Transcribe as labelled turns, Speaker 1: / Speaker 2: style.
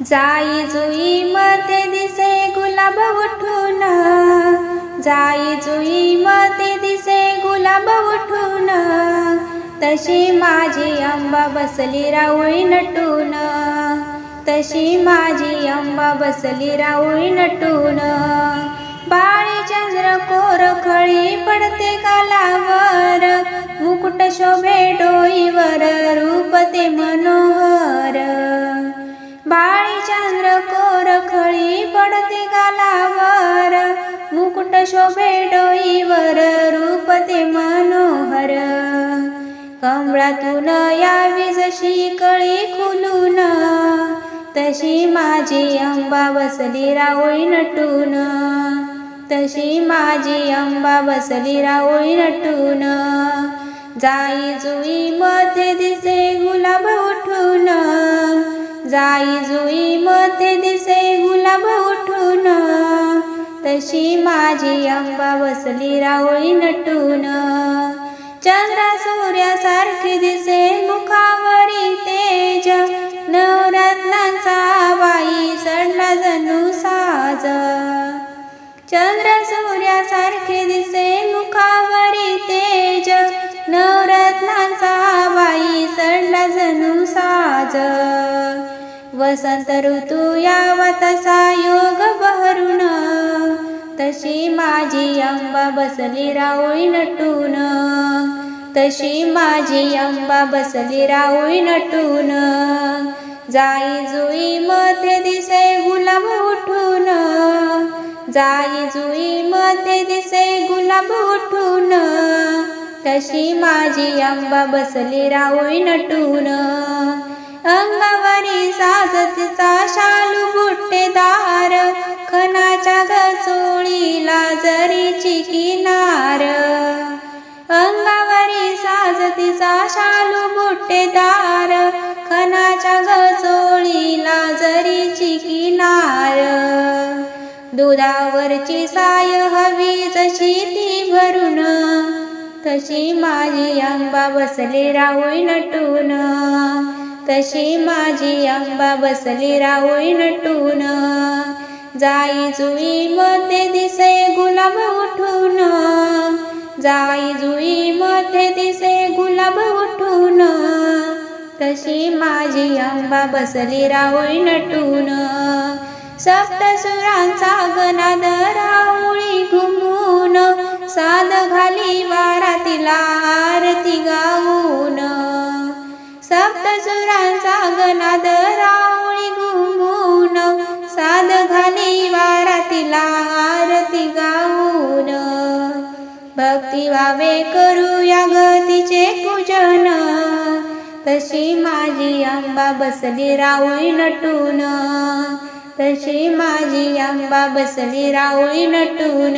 Speaker 1: जाई जुई मध्ये दिसे गुलाब उठून. जाई जुई मध्ये दिसे गुलाब उठून. तशी माझी अंबा बसली रावळी नटून. तशी माझी अंबा बसली रावळी नटून. बाळी चंद्र कोर खळी पडते कालावर. मुकुट शोभे डोईवर रूप ते मनोहर. बाळ चंद्र कोर खळी पडते गालावर. मुकुट शोभे डोईवर रूप ते मनोहर. कमळातून यावी जशी कळी खुलून. तशी माझी अंबा बसली रावळी नटून. तशी माझी अंबा बसली रावळी नटून. जाई जुई मध्ये दिसे गुलाब उठून. जाई तशी माझी अंबा बसली रावळी नटून. चंद्र सूर्यासारखी दिसे मुखावरी तेज. नवरत्नांचा बाई सडला जणू साज. चंद्र सूर्यासारखे दिसे मुखावरी तेज. नवरत्नांचा बाई सडला जणू साज. वसंत ऋतू यावा तसा योग बहरून तशी माझी अंबा बसली रावळी नटून. तशी माझी अंबा बसली रावळी नटून. जाई जुई मध्ये दिसे गुलाब उठून. जाई जुई मध्ये दिसे गुलाब उठून. तशी माझी अंबा बसली रावळी नटून. अंगावरी साजतचा शालू बुट्टेदार. खनाच्या चोळीला जरीची किनार. अंगावरी साजतीचा शालू बुट्टेदार खनाच्या गचोळीला जरीची किनार. दुधावरची साय हवी जशी ती भरून. तशी माझी अंबा बसली रावळी नटून. तशी माझी अंबा बसली रावळी नटून. जाई जुई मध्ये दिसे गुलाब उठून. जाई जुई मध्ये दिसे गुलाब उठून. तशी माझी आंबा बसली रावळी नटून. सप्तसुरांचा गनाद रावळी घुमून. साद घाली वारातीला आरती गाऊन. सप्तसुरांचा गनाद रावळी साद वारातीला आरती गाऊन. भक्ती वावे करूया गतीचे पूजन. तशी माझी अंबा बसली रावळी नटून. तशी माझी अंबा बसली रावळी नटून.